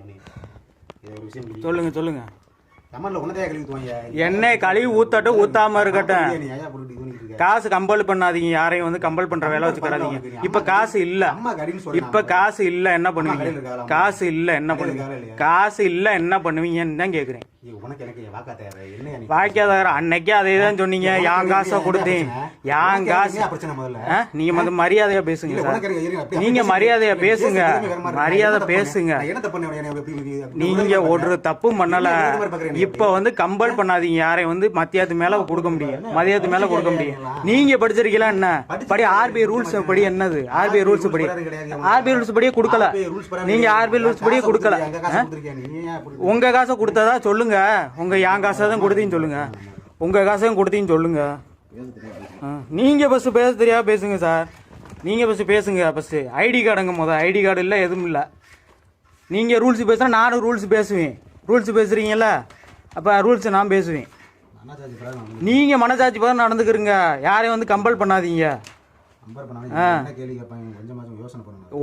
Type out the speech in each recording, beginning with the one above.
இல்லையே. சொல்லுங்க சொல்லுங்க. எண்ணெய் கழுவி ஊத்தட்டும் ஊத்தாம இருக்கட்டும். காசு கம்பல் பண்ணாதீங்க. யாரையும் வந்து கம்பல் பண்ற வேலை வச்சுக்கிறாதீங்க இப்ப காசு இல்ல. இப்ப காசு இல்ல என்ன பண்ணுவீங்க? காசு இல்ல என்ன பண்ணுவீங்க? காசு இல்ல என்ன பண்ணுவீங்கன்னு தான் கேக்குறேன். வாய்க்காதார அன்னைக்கே அதே தான் சொன்னீங்க யான் காசை கொடுத்தேன். யான் காசு? நீங்க வந்து மரியாதையா பேசுங்க சார். நீங்க மரியாதையா. பேசுங்க. மரியாதை தப்பு பேசுங்க. தப்பு நீங்க ஒரு தப்பும் பண்ணல? இப்ப வந்து கம்பல் பண்ணாதீங்க. யாரையும் வந்து மத்தியாத்து மேல கொடுக்க முடியும் மதியத்து மேல கொடுக்க முடியும் நீங்க படிச்சிருக்கீங்களா என்ன? படி ஆர்பிஐ ரூல்ஸ் படி என்னது? ஆர்பிஐ ரூல்ஸ் படி. ஆர்பிஐ ரூல்ஸ் படியே கொடுக்கல. நீங்க ஆர்பிஐ ரூல்ஸ் படியே கொடுக்கல. உங்க காசை கொடுத்ததா சொல்லுங்க. உங்க என் காசை தான் கொடுத்தீங்கன்னு சொல்லுங்க. உங்க காசையும் கொடுத்தீங்கன்னு சொல்லுங்க. நீங்க பஸ் பேச தெரியா பேசுங்க சார் நீங்க பஸ் பேசுங்க பஸ் ஐடி கார்டுங்க மொதல் ஐடி கார்டு இல்லை எதுவும் இல்லை. நீங்க ரூல்ஸ் பேசுனா நானும் ரூல்ஸ் பேசுவேன். ரூல்ஸ் பேசுறீங்கல்ல அப்ப ரூல்ஸ் நான் பேசுவேன். நீங்கள் நீங்க மனசாட்சி பார்த்து நடந்துக்கிறீங்க. யாரையும் வந்து கம்பல் பண்ணாதீங்க.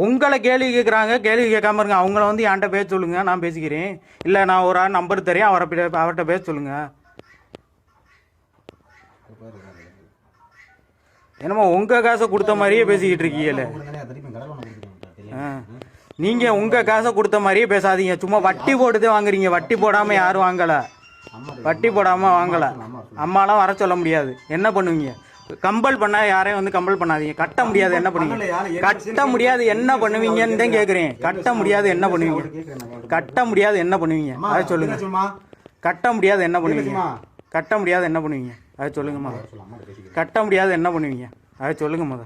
உங்களை கேள்வி கேட்குறாங்க கேள்வி கேட்காம இருங்க. அவங்கள வந்து என்கிட்ட பேச சொல்லுங்க நான் பேசிக்கிறேன். இல்லை நான் ஒரு ஆள் நம்பர் தரேன் அவரை அவர்கிட்ட பேச சொல்லுங்க. என்னமோ உங்க காசை கொடுத்த மாதிரியே பேசிக்கிட்டு இருக்கீங்களே. உங்களுக்கு தானே திருப்பி கடலை ஒன்று கொடுத்துருக்கேன் தெரியும் ஆ. நீங்க உங்க காசை கொடுத்த மாதிரியே பேசாதீங்க. சும்மா வட்டி போட்டுதே வாங்குறீங்க. வட்டி போடாம யாரும் வாங்கல. வட்டி போடாம வாங்கல. அம்மாலாம் வர சொல்ல முடியாது. என்ன பண்ணுவீங்க? கம்பல் பண்ணா யாரையும் வந்து கம்பல் பண்ணாதீங்க. கட்ட முடியாது என்ன பண்ணுவீங்க? கட்ட முடியாது என்ன பண்ணுவீங்கன்னு தான் கேக்குறேன். கட்ட முடியாது என்ன பண்ணுவீங்க? கட்ட முடியாது என்ன பண்ணுவீங்க? அதை சொல்லுங்க. கட்ட முடியாது என்ன பண்ணுவீங்க? கட்ட முடியாது என்ன பண்ணுவீங்க? அதை சொல்லுங்கம்மா. சொல்லு அம்மா பேசிக்கிறேன். கட்ட முடியாது என்ன பண்ணுவீங்க? அதை சொல்லுங்க முத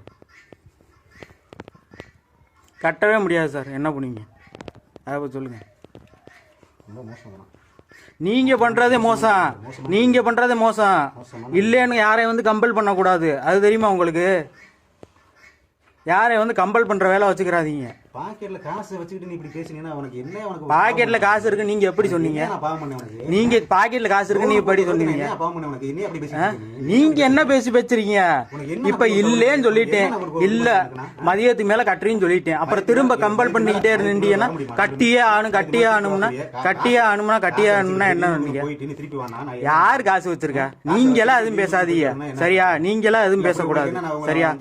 கட்டவே முடியாது சார். என்ன பண்ணுவீங்க? அதை சொல்லுங்க. ரொம்ப மோசம் நீங்க பண்றதே மோசம். நீங்க பண்றதே மோசம். இல்லைன்னு யாரையும் வந்து கம்பல் பண்ணக்கூடாது. அது தெரியுமா உங்களுக்கு? யாரையும் வந்து கம்பல் பண்ற வேலை வச்சுக்கிறாதீங்க. பாக்கெட்ல காசு வச்சுக்கிட்டு நீ இப்படி பேசினீங்கன்னா உனக்கு என்ன உனக்கு பாக்கெட்ல காசு இருக்கு நீங்க எப்படி சொன்னீங்க? என்ன நான் பாவம் பண்ணேன் உனக்கு? நீங்க பாக்கெட்ல காசு இருக்கு நீங்க எப்படி சொன்னீங்க? பாவம் உனக்கு? அப்படி நீங்க என்ன பேசி பேசுறீங்க இப்ப இல்லேன்னு சொல்லிட்டேன். இல்ல மதியத்துக்கு மேல கட்டுறீன்னு சொல்லிட்டேன். அப்புறம் திரும்ப கம்பல் பண்ணிக்கிட்டே இருந்தீங்கன்னா கட்டியே ஆகணும் கட்டியே ஆகணும்னா கட்டியே ஆகணும்னா கட்டியே ஆகணும்னா என்ன பண்ணீங்க போயிட்டு நீ திருப்பி வானா நான் யார் காசு வச்சிருக்கா? நீங்க எல்லாம் எதுவும் பேசாதீங்க. சரியா? நீங்க எல்லாம் எதுவும் பேசக்கூடாது சரியா?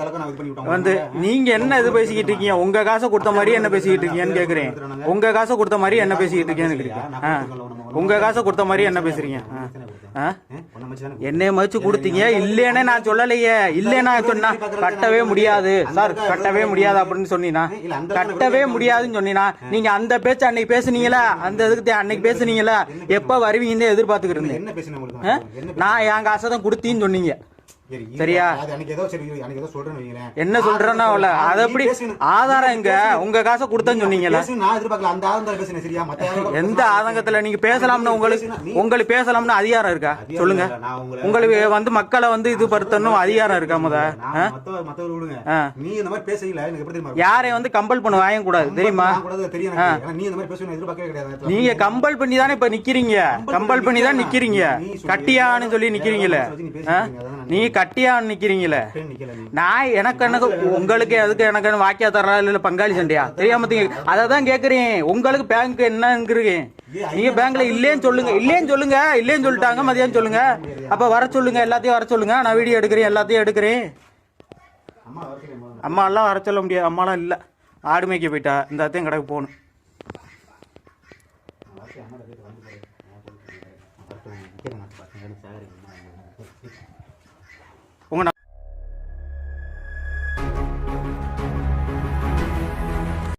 வந்து நீங்க என்ன இது பேசிக்கிட்டு இருக்கீங்க? உங்க காசை கொடுத்த மாதிரி என்ன பேசிக்கிட்டு இருக்கீங்கன்னு கேக்குறேன். உங்க காசை கொடுத்த மாதிரி என்ன பேசிக்கிட்டு இருக்கீங்கன்னு கேக்குறேன் ஆ. உங்க காசை கொடுத்த மாதிரி என்ன பேசுறீங்க? என்னைய மதிச்சு கொடுத்தீங்க? இல்லேன்னு நான் சொல்லலையே. இல்லேன்னா சொன்னா கட்டவே முடியாது. சார் கட்டவே முடியாது அப்படின்னு சொன்னீனா? கட்டவே முடியாதுன்னு சொன்னீனா? நீங்க அந்த பேச்சு அன்னைக்கு பேசுனீங்களா? அந்த இதுக்கு அன்னைக்கு பேசுனீங்களா? எப்ப வருவீங்கன்னு எதிர்பார்த்துக்கிட்டு இருந்தேன். நான் என் காசை தான் கொடுத்தீன்னு சொன்னீங்க. சரியா? என்ன சொல்றேன்னா அவள? அது எப்படி ஆதாரம் எங்க? உங்க காசை கொடுத்தேன்னு யாரோட எந்த ஆதங்கத்துல? நீங்க பேசலாம்னு உங்களுக்கு உங்களுக்கு பேசலாம்னு அதிகாரம் இருக்கா? சொல்லுங்க. உங்களுக்கு வந்து மக்களை வந்து இது படுத்தணும் அதிகாரம் இருக்கா முத? யாரையும் வந்து கம்பல் பண்ண வாங்க கூடாது தெரியுமா. நீங்க கம்பல் பண்ணி தானே இப்ப நிக்கிறீங்க. கம்பல் பண்ணி தான் நிக்கிறீங்க. கட்டியான்னு சொல்லி நிக்கிறீங்களே. ஆ? நீ கட்டியான்னு நிக்கிறீங்களே? நான் எனக்கு எனக்கு உங்களுக்கு அதுக்கு எனக்கு வாக்கியா தர்றா இல்ல பங்காளி சண்டையா? தெரியாம அதை தான் கேக்குறேன். உங்களுக்கு பேங்க் என்னங்கிறீங்க. நீங்க பேங்க்ல இல்லேன்னு சொல்லுங்க. இல்லேன்னு சொல்லுங்க. இல்லேன்னு சொல்லிட்டாங்க மதியம் சொல்லுங்க. அப்ப வர சொல்லுங்க எல்லாத்தையும் வர சொல்லுங்க. நான் வீடியோ எடுக்கிறேன் எல்லாத்தையும் எடுக்கிறேன். அம்மா எல்லாம் வர சொல்ல முடியாது. அம்மாலாம் இல்ல. ஆடு மேய்க்க போயிட்டா. இந்த அத்தையும் கடைக்கு போகணும். நான்